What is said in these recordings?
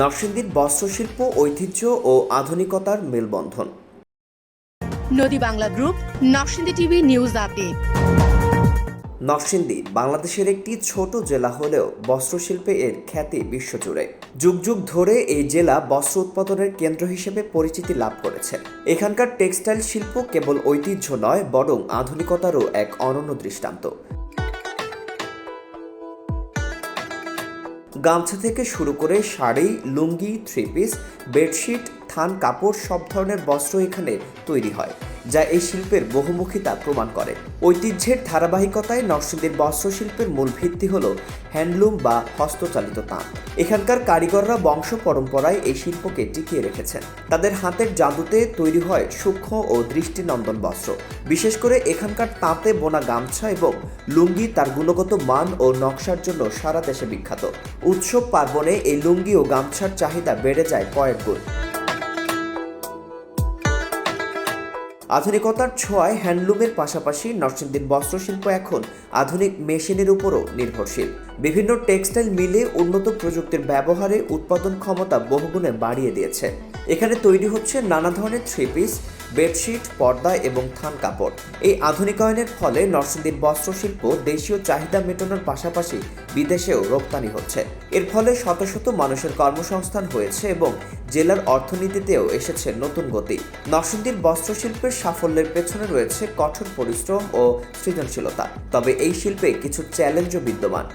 নরসিংদীর বস্ত্রশিল্প ঐতিহ্য ও আধুনিকতার মেলবন্ধন। Nodi Bangla group Narsingdi TV news update. Narsingdi বাংলাদেশের একটি ছোট জেলা হলেও বস্ত্রশিল্পে এর খ্যাতি বিশ্বজুড়ে। যুগ যুগ ধরে এই জেলা বস্ত্র উৎপাদনের কেন্দ্র হিসেবে পরিচিতি লাভ করেছে। এখানকার টেক্সটাইল শিল্প কেবল ঐতিহ্য নয় বরং আধুনিকতারও এক অনন্য দৃষ্টান্ত। গামছা থেকে শুরু করে sari, lungi, three piece, bedsheet, থান, কাপড়, সব ধরনের বস্ত্র এখানে তৈরি হয়। যা এই শিল্পের বহুমুখিতা প্রমাণ করে। ঐতিহ্যের ধারাবাহিকতায় নরসিংদীর বস্ত্রশিল্পের মূল ভিত্তি হল হ্যান্ডলুম বা হস্তচালিত তাঁত। এখানকার কারিগররা বংশ পরম্পরায় এই শিল্পকে টিকিয়ে রেখেছেন। তাদের হাতের জাদুতে তৈরি হয় সূক্ষ্ম ও দৃষ্টিনন্দন বস্ত্র। বিশেষ করে এখানকার তাঁতে বোনা গামছা এবং লুঙ্গি তার গুণগত মান ও নকশার জন্য সারা দেশে বিখ্যাত। উৎসব পার্বণে এই লুঙ্গি ও গামছার চাহিদা বেড়ে যায় কয়েক গুণ। আধুনিকতার ছোঁয়ায় হ্যান্ডলুমের পাশাপাশি নরসিংদীর বস্ত্রশিল্প এখন আধুনিক মেশিনের উপরও নির্ভরশীল। বিভিন্ন টেক্সটাইল মিলে উন্নত প্রযুক্তির ব্যবহারে উৎপাদন ক্ষমতা বহুগুণে বাড়িয়ে দিয়েছে। এখানে তৈরি হচ্ছে নানা ধরনের থ্রি পিস বেডশিট, পর্দা এবং থান কাপড়। এই আধুনিকায়নের ফলে নরসিংদীর বস্ত্রশিল্প দেশীয় চাহিদা মেটানোর পাশাপাশি বিদেশেও রপ্তানি হচ্ছে। এর ফলে শত শত মানুষের কর্মসংস্থান হয়েছে এবং জেলার অর্থনীতিতেও এসেছে নতুন গতি। নরসিংদীর বস্ত্রশিল্পের সাফল্যের পেছনে রয়েছে কঠোর পরিশ্রম ও সৃজনশীলতা। তবে এই শিল্পে কিছু চ্যালেঞ্জও বিদ্যমান।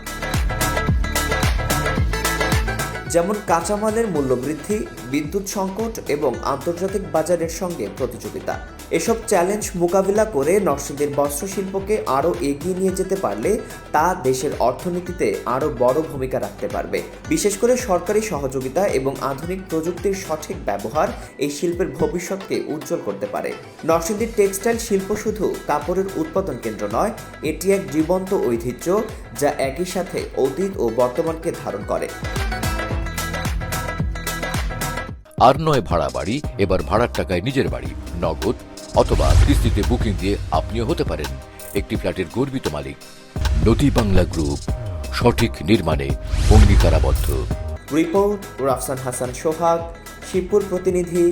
যেমন কাঁচামালের মূল্যবৃদ্ধি, বিদ্যুৎ সংকট এবং আন্তর্জাতিক বাজারের সঙ্গে প্রতিযোগিতা। এসব চ্যালেঞ্জ মোকাবিলা করে নরসিংদীর বস্ত্রশিল্পকে আরও এগিয়ে নিয়ে যেতে পারলে তা দেশের অর্থনীতিতে আরও বড় ভূমিকা রাখতে পারবে। বিশেষ করে সরকারি সহযোগিতা এবং আধুনিক প্রযুক্তির সঠিক ব্যবহার এই শিল্পের ভবিষ্যৎকে উজ্জ্বল করতে পারে। নরসিংদীর টেক্সটাইল শিল্প শুধু কাপড়ের উৎপাদন কেন্দ্র নয়, এটি এক জীবন্ত ঐতিহ্য যা একই সাথে অতীত ও বর্তমানকে ধারণ করে। আর নয় ভাড়া বাড়ি, এবার ভাড়ার টাকায় নিজের বাড়ি, নগদ অথবা কিস্তিতে বুকিং দিয়ে আপনিও হতে পারেন। একটি ফ্ল্যাটের গর্বিত মালিক। নদী বাংলা গ্রুপ, সঠিক নির্মাণে অঙ্গীকারাবদ্ধ। রিপোর্ট, রাফসান হাসান সোহাগ, শিবপুর প্রতিনিধি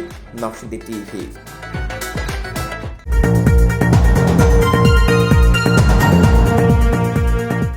নকশিদি টিভি।